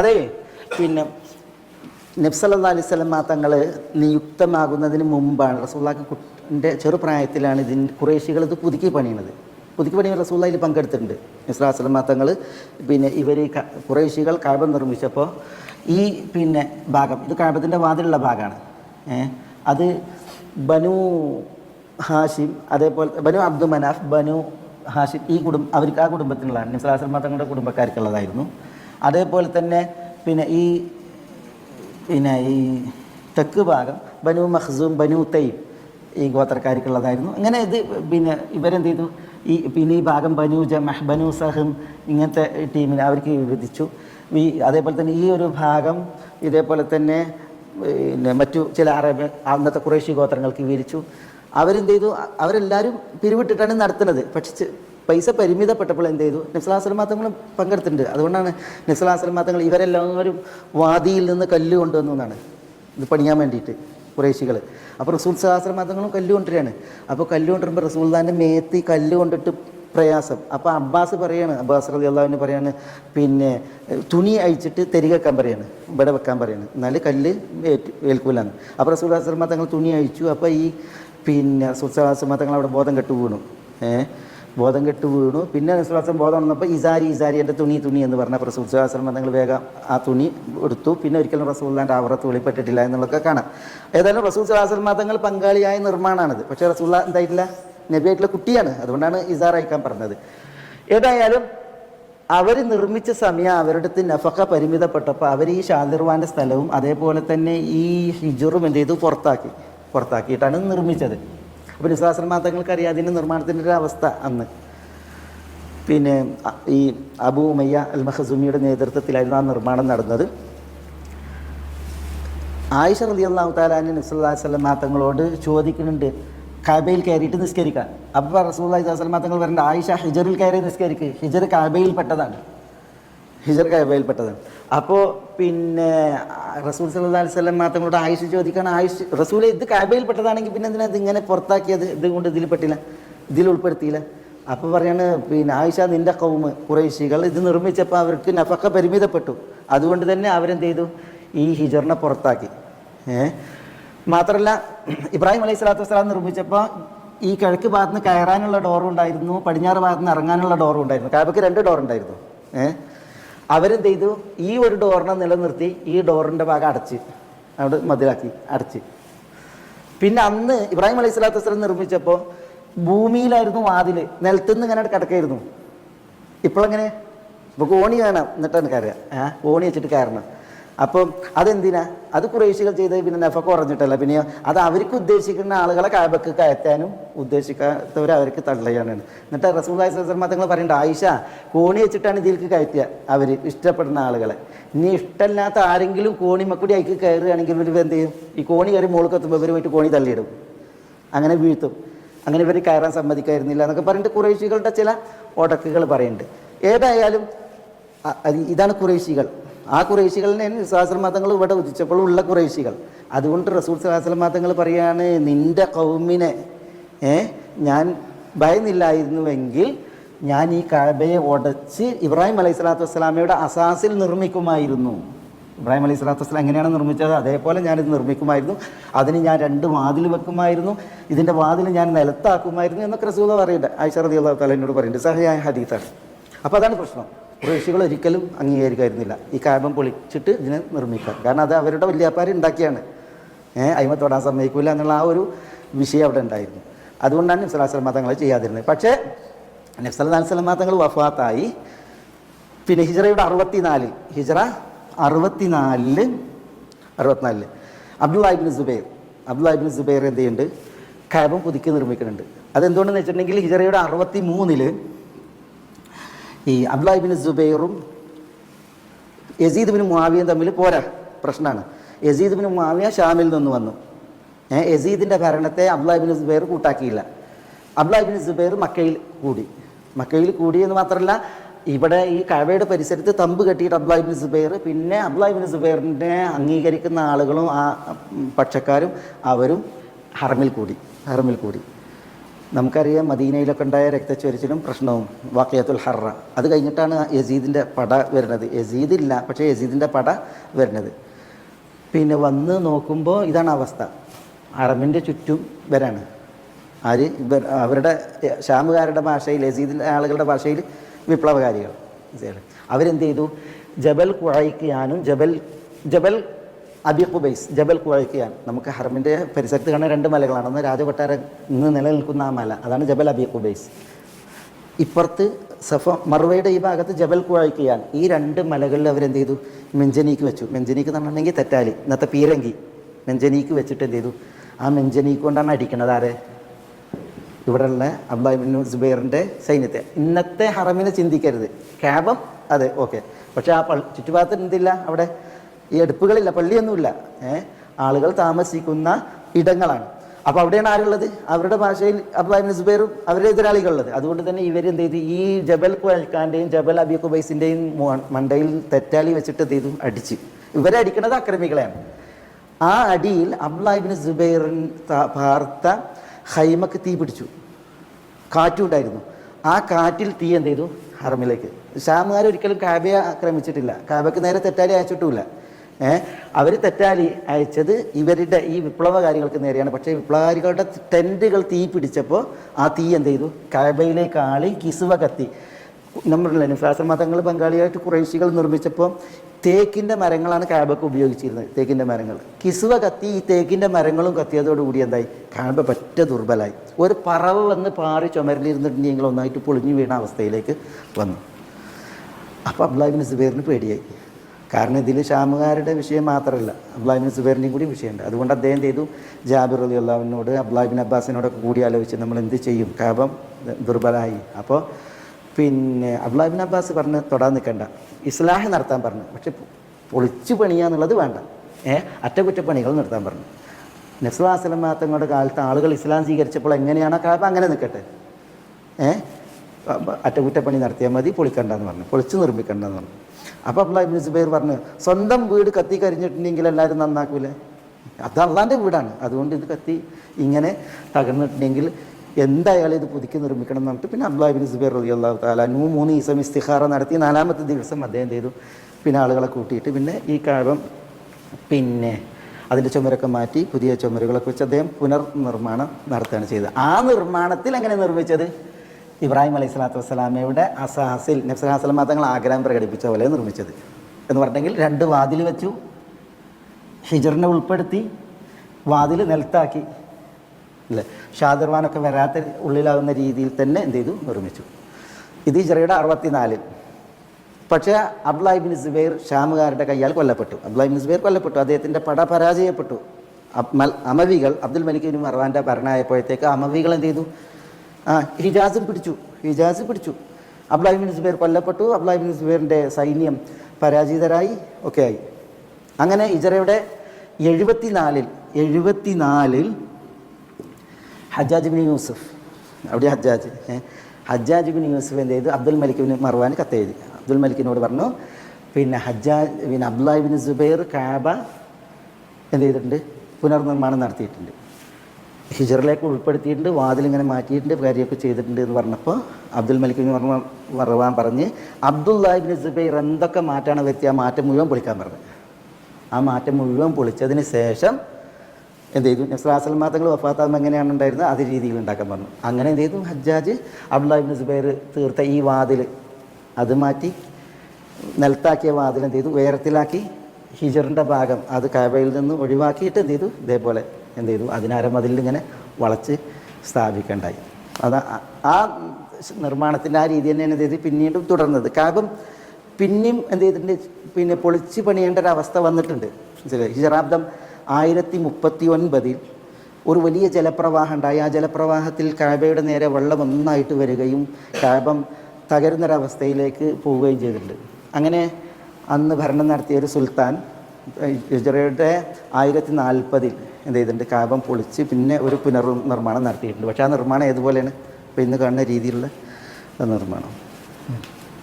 അതെ. പിന്നെ നബ്സല്ലാ അലൈഹി സ്വലം തങ്ങൾ നിയുക്തമാകുന്നതിന് മുമ്പാണ് റസൂള്ളാക്ക് കുട്ടിന്റെ ചെറുപ്രായത്തിലാണ് ഇതിന് കുറേശികൾ ഇത് പുതുക്കി പണിയണത്. പുതുക്കി പണിയ റസൂള്ളയിൽ പങ്കെടുത്തിട്ടുണ്ട്. നബ്സല്ലാ സ്വലം തങ്ങൾ പിന്നെ ഇവർ കുറേശികൾ കാബ നിർമ്മിച്ചപ്പോൾ ഈ പിന്നെ ഭാഗം ഇത് കാബത്തിന്റെ വാതിലുള്ള ഭാഗമാണ് അത് ബനു ഹാഷിം അതേപോലെ ബനു അബ്ദു മനാഫ് ബനു ഹാഷിം ഈ കുടുംബം അവർക്ക് ആ കുടുംബത്തിനുള്ളതാണ്. നബ്സല്ലാ തങ്ങളുടെ കുടുംബക്കാർക്കുള്ളതായിരുന്നു. അതേപോലെ തന്നെ പിന്നെ ഈ പിന്നെ ഈ തെക്ക് ഭാഗം ബനു മഹ്സൂം ബനു തൈബ് ഈ ഗോത്രക്കാർക്കുള്ളതായിരുന്നു. അങ്ങനെ ഇത് പിന്നെ ഇവരെന്ത് ചെയ്തു? ഈ പിന്നെ ഈ ഭാഗം ബനു ജമഹ് ബനു സഹം ഇങ്ങനത്തെ ടീമിൽ അവർക്ക് വിഭജിച്ചു. ഈ അതേപോലെ തന്നെ ഈ ഒരു ഭാഗം ഇതേപോലെ തന്നെ പിന്നെ മറ്റു ചില അറബ് അന്നത്തെ കുറേശ്ശി ഗോത്രങ്ങൾക്ക് വിവരിച്ചു. അവരെന്ത് ചെയ്തു? അവരെല്ലാവരും പിരിവിട്ടിട്ടാണ് നടത്തുന്നത്. പക്ഷേ പൈസ പരിമിതപ്പെട്ടപ്പോൾ എന്ത് ചെയ്തു? നസ്ലാസ്ലമാ തങ്ങൾ പങ്കെടുത്തിട്ടുണ്ട്. അതുകൊണ്ടാണ് നസ്ലാസ്ലമാ തങ്ങൾ ഇവരെല്ലാവരും വാദിയിൽ നിന്ന് കല്ല് കൊണ്ടുവന്നു എന്നാണ്. ഇത് പണിയാൻ വേണ്ടിയിട്ട് കുറേശികൾ. അപ്പോൾ റസൂൽ സലാസ്ലം തങ്ങളും കല്ല് കൊണ്ടുവരികയാണ്. അപ്പോൾ കല്ല് കൊണ്ടുവരുമ്പോൾ റസൂൽദാന്റെ മേത്തി കല്ല് കൊണ്ടിട്ട് പ്രയാസം. അപ്പോൾ അബ്ബാസ് പറയാണ് അബ്ബാസ് റതി അള്ളാഹുവിന് പറയാണ് പിന്നെ തുണി അഴിച്ചിട്ട് തെരി വെക്കാൻ പറയാണ് ഇവിടെ വെക്കാൻ പറയാണ്. എന്നാൽ കല്ല് ഏറ്റു ഏൽക്കൂലെന്ന്. അപ്പോൾ റസൂൽ സഹാസ്ലമാ തങ്ങൾ തുണി അഴിച്ചു. അപ്പോൾ ഈ പിന്നെ റസൂൽ സഹാസ്ലമാ തങ്ങൾ അവിടെ ബോധം കെട്ട് വീണു ഏഹ് ബോധം കെട്ട് വീണു. പിന്നെ നിസ്വാസം ബോധം വന്നപ്പോൾ ഇസാരി ഇസാരി എന്റെ തുണി തുണി എന്ന് പറഞ്ഞ സുഹാസ്ലം നിങ്ങൾ വേഗം ആ തുണി എടുത്തു. പിന്നെ ഒരിക്കലും റസൂല്ലാന്റെ ആവറത്ത് വെളിപ്പെട്ടിട്ടില്ല എന്നുള്ളതൊക്കെ കാണാം. ഏതായാലും റസൂൽ സുഹാസ്ലം തങ്ങൾ പങ്കാളിയായ നിർമ്മാണമാണിത് പക്ഷേ റസൂല്ല എന്തായിട്ടില്ല? നബിയായിട്ടുള്ള കുട്ടിയാണ്. അതുകൊണ്ടാണ് ഇസാർ അയക്കാൻ പറഞ്ഞത്. ഏതായാലും അവർ നിർമ്മിച്ച സമയം അവരുടെ നഫക്ക പരിമിതപ്പെട്ടപ്പോൾ അവർ ഈ ഷാദിർവാന്റെ സ്ഥലവും അതേപോലെ തന്നെ ഈ ഹിജുറും എന്ത് ചെയ്തു? പുറത്താക്കി. പുറത്താക്കിയിട്ടാണ് നിർമ്മിച്ചത്. അപ്പോൾ നിസ്ലാസ്ലം തങ്ങൾക്ക് അറിയാം അതിന്റെ നിർമ്മാണത്തിന്റെ ഒരു അവസ്ഥ അന്ന്. പിന്നെ ഈ അബു ഉമയ്യ അൽ മഹസൂമിയുടെ നേതൃത്വത്തിലായിരുന്നു ആ നിർമ്മാണം നടന്നത്. ആയിഷ റലി അള്ളാഹു താലാന് നബ്സല്ലാ വല്ലം തങ്ങളോട് ചോദിക്കുന്നുണ്ട് കാബയിൽ കയറിയിട്ട് നിസ്കരിക്കാൻ. അപ്പോൾ റസൂല്ലാഹി സ്വലമാ തങ്ങൾ പറയുന്നത് ആയിഷ ഹിജറിൽ കയറി നിസ്കരിക്കുക ഹിജർ കാബയിൽ പെട്ടതാണ്. ഹിജർ കാബയിൽ പെട്ടതാണ് അപ്പോൾ പിന്നെ റസൂൽ സല്ലാ അലൈഹി വസല്ലം ആയുഷ് ആയിഷ ആയുഷ് റസൂൽ ഇത് കാബയിൽപ്പെട്ടതാണെങ്കിൽ പിന്നെ എന്തിനാ ഇതിങ്ങനെ പുറത്താക്കിയത്? ഇതുകൊണ്ട് ഇതിൽ പെട്ടില്ല. ഇതിൽ ഉൾപ്പെടുത്തിയില്ല. അപ്പോൾ പറയാണ് പിന്നെ ആയിഷ നിന്റെ കൗമ് കുറേശികൾ ഇത് നിർമ്മിച്ചപ്പോൾ അവർക്ക് നഫക്ക പരിമിതപ്പെട്ടു. അതുകൊണ്ട് തന്നെ അവരെന്ത് ചെയ്തു? ഈ ഹിജറിനെ പുറത്താക്കി. മാത്രമല്ല ഇബ്രാഹിം അലൈഹി സ്വലാത്തു വസ്സലാം നിർമ്മിച്ചപ്പോൾ ഈ കിഴക്ക് ഭാഗത്ത് നിന്ന് കയറാനുള്ള ഡോറുണ്ടായിരുന്നു പടിഞ്ഞാറ് ഭാഗത്ത് നിന്ന് ഇറങ്ങാനുള്ള ഡോറുണ്ടായിരുന്നു കാബയ്ക്ക് രണ്ട് ഡോറുണ്ടായിരുന്നു. ഏഹ് അവരെന്ത് ചെയ്തു? ഈ ഒരു ഡോറിനെ നിലനിർത്തി ഈ ഡോറിന്റെ ഭാഗം അടച്ച് അവിടെ മതിലാക്കി അടച്ച്. പിന്നെ അന്ന് ഇബ്രാഹിം അലൈഹി സ്വലാത്തു വസ്ലം നിർമ്മിച്ചപ്പോൾ ഭൂമിയിലായിരുന്നു വാതിൽ നിലത്തുനിന്ന് ഇങ്ങനെ കിടക്കായിരുന്നു. ഇപ്പോഴെങ്ങനെ ഇപ്പോൾ ഓണി വേണം എന്നിട്ടാണ് കയറുക. കോണി വെച്ചിട്ട് കയറണം. അപ്പം അതെന്തിനാ? അത് കുറേശികൾ ചെയ്ത് പിന്നെ നെഫ കുറഞ്ഞിട്ടല്ല? പിന്നെ അത് അവർക്ക് ഉദ്ദേശിക്കുന്ന ആളുകളെ കാബക്ക് കയറ്റാനും ഉദ്ദേശിക്കാത്തവർ അവർക്ക് തള്ളയാനാണ് എന്നിട്ട് സ്വലമ തങ്ങൾ പറയേണ്ട ആയിഷ കോണി വെച്ചിട്ടാണ് ഇതിലേക്ക് കയറ്റുക. അവർ ഇഷ്ടപ്പെടുന്ന ആളുകളെ. ഇനി ഇഷ്ടമില്ലാത്ത ആരെങ്കിലും കോണി മക്കൂടി അതിക്ക് കയറുകയാണെങ്കിൽ ഇവർ എന്ത് ചെയ്യും? ഈ കോണി കയറി മുകളിൽ എത്തുമ്പോൾ ഇവർ പോയിട്ട് കോണി തള്ളിയിടും. അങ്ങനെ വീഴ്ത്തും. അങ്ങനെ ഇവർ കയറാൻ സമ്മതിക്കായിരുന്നില്ല എന്നൊക്കെ പറഞ്ഞിട്ട് കുറേശികളുടെ ചില ഒടക്കുകൾ പറയുന്നുണ്ട്. ഏതായാലും ഇതാണ് കുറേശികൾ. ആ കുറേശികളിനെ സഹസ്രമാതങ്ങൾ ഇവിടെ ഉദിച്ചപ്പോൾ ഉള്ള കുറേശികൾ. അതുകൊണ്ട് റസൂൽ സഹസ്രമാതങ്ങൾ പറയുകയാണ് നിന്റെ കൗമിനെ ഞാൻ ഭയന്നില്ലായിരുന്നുവെങ്കിൽ ഞാൻ ഈ കഴബയെ ഉടച്ച് ഇബ്രാഹിം അലൈഹി സ്വലാത്തു വസ്സലാമയുടെ അസാസിൽ നിർമ്മിക്കുമായിരുന്നു. ഇബ്രാഹിം അലൈഹി സ്വലാത്തു വസ്സലാം എങ്ങനെയാണ് നിർമ്മിച്ചത്? അതേപോലെ ഞാനിത് നിർമ്മിക്കുമായിരുന്നു. അതിന് ഞാൻ രണ്ട് വാതിൽ വെക്കുമായിരുന്നു. ഇതിന്റെ വാതിൽ ഞാൻ നിലത്താക്കുമായിരുന്നു എന്നൊക്കെ റസൂദ പറയുന്നുണ്ട്. ആയിഷ റതി അള്ളാഹു താലിനോട് പറയുന്നുണ്ട്. സഹയായ ഹദീത്താണ് അപ്പോൾ അതാണ് പ്രശ്നം. കുറേശികൾ ഒരിക്കലും അംഗീകരിക്കായിരുന്നില്ല. ഈ കാബം പൊളിച്ചിട്ട് ഇതിനെ നിർമ്മിക്കാൻ. കാരണം അത് അവരുടെ വല്യാപ്പാരി ഉണ്ടാക്കിയാണ്. ഏഹ് അയിമ തൊടാൻ സമ്മതിക്കില്ല എന്നുള്ള ആ ഒരു വിഷയം അവിടെ ഉണ്ടായിരുന്നു. അതുകൊണ്ടാണ് നബ്സലാസ്ലം തങ്ങൾ ചെയ്യാതിരുന്നത്. പക്ഷേ നബ്സലാസ്ലം തങ്ങൾ വഫാത്തായി. പിന്നെ ഹിജറയുടെ അറുപത്തിനാലിൽ ഹിജറ അറുപത്തിനാലിൽ അറുപത്തിനാലിൽ. അബ്ദുല്ലാഹിബിൻ സുബൈർ അബ്ദുല്ലാഹിബിൻ സുബൈർ എന്ത് ചെയ്യുന്നുണ്ട്? കാബം പുതുക്കി നിർമ്മിക്കുന്നുണ്ട്. അതെന്തുകൊണ്ടെന്ന് വെച്ചിട്ടുണ്ടെങ്കിൽ ഹിജറയുടെ അറുപത്തി മൂന്നിൽ ഈ അബ്ദുല്ലാഹിബിൻ സുബൈറും യസീദ് ബിൻ മുആവിയും തമ്മിൽ പോരാ. പ്രശ്നമാണ് യസീദ് ബിൻ മുആവിയ ഷാമിൽ നിന്ന് വന്നു. ഏഹ് യസീദിന്റെ ഭരണത്തെ അബ്ദുല്ലാഹിബിൻ സുബൈർ കൂട്ടാക്കിയില്ല. അബ്ദുല്ലാഹിബിൻ സുബൈർ മക്കയിൽ കൂടി. മക്കയിൽ കൂടി എന്ന് മാത്രമല്ല ഇവിടെ ഈ കഴവയുടെ പരിസരത്ത് തമ്പ് കെട്ടിയിട്ട് അബ്ദുല്ലാഹിബിൻ സുബൈർ പിന്നെ അബ്ദുല്ലാഹിബിൻ സുബൈറിനെ അംഗീകരിക്കുന്ന ആളുകളും ആ പക്ഷക്കാരും അവരും ഹറമിൽ കൂടി ഹറമിൽ കൂടി. നമുക്കറിയാം മദീനയിലൊക്കെ ഉണ്ടായ രക്തച്ചൊരിച്ചിലും പ്രശ്നവും വാക്കിയത്തുൽ ഹറ അത് കഴിഞ്ഞിട്ടാണ് യസീദിന്റെ പട വരുന്നത്. യസീദില്ല പക്ഷേ യസീദിന്റെ പട വരുന്നത്. പിന്നെ വന്ന് നോക്കുമ്പോൾ ഇതാണ് അവസ്ഥ. അറബിന്റെ ചുറ്റും വരാണ് ആര്? അവരുടെ ഷാമുകാരുടെ ഭാഷയിൽ യസീദിന്റെ ആളുകളുടെ ഭാഷയിൽ വിപ്ലവകാരികൾ? അവരെന്ത് ചെയ്തു? ജബൽ കുഴയ്ക്കാനും ജബൽ ജബൽ അബി ഖുബൈസ് ജബൽ കുഴക്കിയാൻ നമുക്ക് ഹർമിന്റെ പരിസരത്ത് കാണുന്ന രണ്ട് മലകളാണ്. ഒന്ന് രാജകൊട്ടാരം ഇന്ന് നിലനിൽക്കുന്ന ആ മല. അതാണ് ജബൽ അബി ഖുബൈസ്. ഇപ്പുറത്ത് സഫ മറുവയുടെ ഈ ഭാഗത്ത് ജബൽ കുഴക്കിയാൻ ഈ രണ്ട് മലകളിൽ അവരെന്ത് ചെയ്തു? മെഞ്ചനീക്ക് വെച്ചു. മെഞ്ചനീക്ക് എന്ന് തെറ്റാലി. ഇന്നത്തെ പീരങ്കി. മെഞ്ചനീക്ക് വെച്ചിട്ട് എന്ത് ചെയ്തു? ആ മെഞ്ചനീക്ക് കൊണ്ടാണ് അടിക്കുന്നത് ആരെ? ഇവിടെയുള്ള അബ്ദുബിൻ സുബൈറിന്റെ സൈന്യത്തെ. ഇന്നത്തെ ഹറമിനെ ചിന്തിക്കരുത്. ക്യാബം അതെ ഓക്കെ. പക്ഷേ ആ പൾ ചുറ്റുഭാഗത്ത് എന്തില്ല അവിടെ? ഈ അടുപ്പുകളില്ല പള്ളിയൊന്നുമില്ല. ഏഹ് ആളുകൾ താമസിക്കുന്ന ഇടങ്ങളാണ്. അപ്പോൾ അവിടെയാണ് ആരുള്ളത്? അവരുടെ ഭാഷയിൽ അബ്ദുബിൻ സുബൈറും അവരുടെ എതിരാളികളുള്ളത്. അതുകൊണ്ട് തന്നെ ഇവർ എന്ത് ചെയ്തു? ഈ ജബൽ കുഴൽഖാന്റെയും ജബൽ അബി കുബൈസിന്റെയും മണ്ടയിൽ തെറ്റാലി വെച്ചിട്ട് എന്ത് ചെയ്തു? അടിച്ച്. ഇവരെ അടിക്കുന്നത് അക്രമികളെയാണ്. ആ അടിയിൽ അബ്ദുബിൻ സുബൈറിൻ പാർത്ത ഹൈമക്ക് തീ പിടിച്ചു. കാറ്റുണ്ടായിരുന്നു. ആ കാറ്റിൽ തീ എന്ത് ചെയ്തു? ഹറമിലേക്ക്. ഷാമുകാർ ഒരിക്കലും കാബയെ ആക്രമിച്ചിട്ടില്ല. കാബയ്ക്ക് നേരെ തെറ്റാലി അയച്ചിട്ടുമില്ല. അവർ തെറ്റാലി അയച്ചത് ഇവരുടെ ഈ വിപ്ലവകാരികൾക്ക് നേരെയാണ്. പക്ഷേ വിപ്ലവകാരികളുടെ ടെന്റുകൾ തീ പിടിച്ചപ്പോൾ ആ തീ എന്ത് ചെയ്തു കബയിലേക്ക് ആളി കിസുവ കത്തി. നമ്മളുടെ നിഫാസ മതങ്ങൾ ബംഗാളിയായിട്ട് കുറേശികൾ നിർമ്മിച്ചപ്പോൾ തേക്കിന്റെ മരങ്ങളാണ് കാബക്ക് ഉപയോഗിച്ചിരുന്നത്. തേക്കിന്റെ മരങ്ങൾ. കിസുവ കത്തി ഈ തേക്കിന്റെ മരങ്ങളും കത്തിയതോടുകൂടി എന്തായി? കാബ പറ്റ ദുർബലായി. ഒരു പറവ് വന്ന് പാറി ചുമരിലിരുന്നിട്ടുണ്ടെങ്കിൽ ഒന്നായിട്ട് പൊളിഞ്ഞു വീണ അവസ്ഥയിലേക്ക് വന്നു. അപ്പോൾ അബ്ദുല്ലാഹിബിൻ സുബേറിന് പേടിയായി. കാരണം ഇതിൽ ഷാമുകാരുടെ വിഷയം മാത്രമല്ല. അബ്ലാബിൻ സുബൈറിന്റെയും കൂടി വിഷയമുണ്ട്. അതുകൊണ്ട് അദ്ദേഹം ചെയ്തു? ജാബിർ അലി അള്ളാഹുവിനോട് അബ്ലാബിൻ അബ്ബാസിനോടൊക്കെ കൂടി ആലോചിച്ച് നമ്മൾ എന്ത് ചെയ്യും? കാബം ദുർബലമായി അപ്പോൾ പിന്നെ അബ്ദുല്ലാഹിബിൻ അബ്ബാസ് പറഞ്ഞ് തൊടാൻ നിൽക്കണ്ട. ഇസ്ലാഹ് നടത്താൻ പറഞ്ഞു. പക്ഷെ പൊളിച്ചു പണിയാന്നുള്ളത് വേണ്ട. ഏ? അറ്റകുറ്റപ്പണികൾ നടത്താൻ പറഞ്ഞു. നസ്ലാസ്ലം തങ്ങളുടെ കാലത്ത് ആളുകൾ ഇസ്ലാം സ്വീകരിച്ചപ്പോൾ എങ്ങനെയാണോ കാബ അങ്ങനെ നിൽക്കട്ടെ? ഏ? അറ്റകുറ്റപ്പണി നടത്തിയാൽ മതി പൊളിക്കണ്ടെന്ന് പറഞ്ഞു. പൊളിച്ച് നിർമ്മിക്കണ്ടെന്ന് പറഞ്ഞു. അപ്പോൾ അബ്ദുല്ലാ ഇബ്നു സുബൈർ പറഞ്ഞു സ്വന്തം വീട് കത്തി കരിഞ്ഞിട്ടുണ്ടെങ്കിൽ എല്ലാവരും നന്നാക്കൂലേ? അത് അള്ളാന്റെ വീടാണ്. അതുകൊണ്ട് ഇത് കത്തി ഇങ്ങനെ തകർന്നിട്ടുണ്ടെങ്കിൽ എന്തായാലും ഇത് പുതുക്കി നിർമ്മിക്കണം എന്ന് പറഞ്ഞിട്ട് പിന്നെ അബ്ദുല്ലാഹിബിൻ സുബൈർ അലി അള്ളാഹു താല നൂ മൂന്ന് ദിവസം ഇസ്തിഹാറ നടത്തി നാലാമത്തെ ദിവസം അദ്ദേഹം ചെയ്തു? പിന്നെ ആളുകളെ കൂട്ടിയിട്ട് പിന്നെ ഈ കാലം പിന്നെ അതിന്റെ ചുമരൊക്കെ മാറ്റി പുതിയ ചുമരുകളൊക്കെ വെച്ച് അദ്ദേഹം പുനർനിർമ്മാണം നടത്തുകയാണ് ചെയ്തത്. ആ നിർമ്മാണത്തിൽ എങ്ങനെ നിർമ്മിച്ചത്? ഇബ്രാഹിം അലൈഹി സ്വലാത്തു വസ്സലാമയുടെ അസഹസിൽ നബ്സലാസ്ലാം തങ്ങൾ ആഗ്രഹം പ്രകടിപ്പിച്ച പോലെ നിർമ്മിച്ചത് എന്ന് പറഞ്ഞെങ്കിൽ രണ്ട് വാതിൽ വെച്ചു. ഹിജറിനെ ഉൾപ്പെടുത്തി വാതിൽ നിലത്താക്കി. അല്ലേ? ഷാദർവാനൊക്കെ വരാത്ത ഉള്ളിലാകുന്ന രീതിയിൽ തന്നെ എന്ത് ചെയ്തു? നിർമ്മിച്ചു. ഇത് ഹിജറയുടെ അറുപത്തിനാലിൽ. പക്ഷേ അബ്ദുല്ലാഹിബിൻ സുബൈർ ഷാമുകാരുടെ കയ്യാൽ കൊല്ലപ്പെട്ടു. അബ്ദുല്ലാഹിബിൻ സുബൈർ കൊല്ലപ്പെട്ടു. അദ്ദേഹത്തിന്റെ പട പരാജയപ്പെട്ടു. അമവികൾ അബ്ദുൽ മലിക്കിന് മർവാന്റെ ഭരണമായപ്പോഴത്തേക്ക് അമവികൾ എന്ത് ചെയ്തു? ആ ഹിജാസ് പിടിച്ചു. ഹിജാസ് പിടിച്ചു. അബ്ലാഹിബിൻ സുബൈർ കൊല്ലപ്പെട്ടു. അബ്ലാഹിബിൻ സുബൈറിന്റെ സൈന്യം പരാജിതരായി ഒക്കെ ആയി. അങ്ങനെ ഇജറയുടെ എഴുപത്തിനാലിൽ എഴുപത്തിനാലിൽ ഹജ്ജാജ് ബിൻ യൂസുഫ്. അവിടെ ഹജ്ജാജ്? ഹജ്ജാജ് ബിൻ യൂസുഫ് എന്ത് ചെയ്തു? അബ്ദുൽ മലിക്കിന് മറുവാൻ കത്തെഴുതി. അബ്ദുൽ മലിക്കിനോട് പറഞ്ഞു പിന്നെ ഹജ്ജാജ് പിന്നെ അബ്ദുല്ലാഹി സുബേർ സുബൈർ കാബ എന്ത് ചെയ്തിട്ടുണ്ട്? പുനർനിർമ്മാണം നടത്തിയിട്ടുണ്ട്. ഹിജറിലേക്ക് ഉൾപ്പെടുത്തിയിട്ടുണ്ട് വാതിലിങ്ങനെ മാറ്റിയിട്ടുണ്ട് കാര്യമൊക്കെ ചെയ്തിട്ടുണ്ട് എന്ന് പറഞ്ഞപ്പോൾ അബ്ദുൽ മലിക്കിന് പറഞ്ഞ മറവാൻ പറഞ്ഞ് അബ്ദുല്ലാഹിബിൻ സുബൈർ എന്തൊക്കെ മാറ്റാണ് വരുത്തിയ? ആ മാറ്റം മുഴുവൻ പൊളിക്കാൻ പറഞ്ഞു. ആ മാറ്റം മുഴുവൻ പൊളിച്ചതിന് ശേഷം എന്ത് ചെയ്തു? നസ്ലാസൽ മാത്രങ്ങൾ വഫാത്താകുമ്പോൾ എങ്ങനെയാണ് ഉണ്ടായിരുന്നത്? അതേ രീതിയിൽ ഉണ്ടാക്കാൻ പറഞ്ഞു. അങ്ങനെ എന്ത് ചെയ്തു? ഹജ്ജാജ് അബ്ദുല്ലാഹിബിൻ സുബൈർ തീർത്ത ഈ വാതിൽ അത് മാറ്റി നിലത്താക്കിയ വാതിൽ എന്ത് ചെയ്തു? ഉയരത്തിലാക്കി ഹിജറിന്റെ ഭാഗം അത് കാബയിൽ നിന്ന് ഒഴിവാക്കിയിട്ട് എന്ത് ചെയ്തു? ഇതേപോലെ എന്ത് ചെയ്തു അതിനരമതിൽ ഇങ്ങനെ വളച്ച് സ്ഥാപിക്കേണ്ടായി. അത് ആ- നിർമ്മാണത്തിന്റെ ആ രീതി തന്നെയാണ് എന്ത് ചെയ്ത് പിന്നീടും തുടർന്നത്. കാരണം പിന്നെയും എന്ത് ചെയ്തിട്ടുണ്ട് പിന്നെ പൊളിച്ച് പണിയേണ്ട ഒരു അവസ്ഥ വന്നിട്ടുണ്ട്? ഹിജറാബ്ദം ആയിരത്തി മുപ്പത്തി ഒൻപതിൽ ഒരു വലിയ ജലപ്രവാഹം ഉണ്ടായി. ആ ജലപ്രവാഹത്തിൽ കാബയുടെ നേരെ വെള്ളം ഒന്നായിട്ട് വരികയും കാബം തകരുന്നൊരവസ്ഥയിലേക്ക് പോവുകയും ചെയ്തിട്ടുണ്ട്. അങ്ങനെ അന്ന് ഭരണം നടത്തിയ ഒരു സുൽത്താൻ ഹിജറയുടെ ആയിരത്തി നാൽപ്പതിൽ എന്ത് ചെയ്തിട്ടുണ്ട്? കാപം പൊളിച്ച് പിന്നെ ഒരു പുനർനിർമ്മാണം നടത്തിയിട്ടുണ്ട്. പക്ഷേ ആ നിർമ്മാണം ഏതുപോലെയാണ്? ഇപ്പോൾ ഇന്ന് കാണുന്ന രീതിയിലുള്ള നിർമ്മാണം.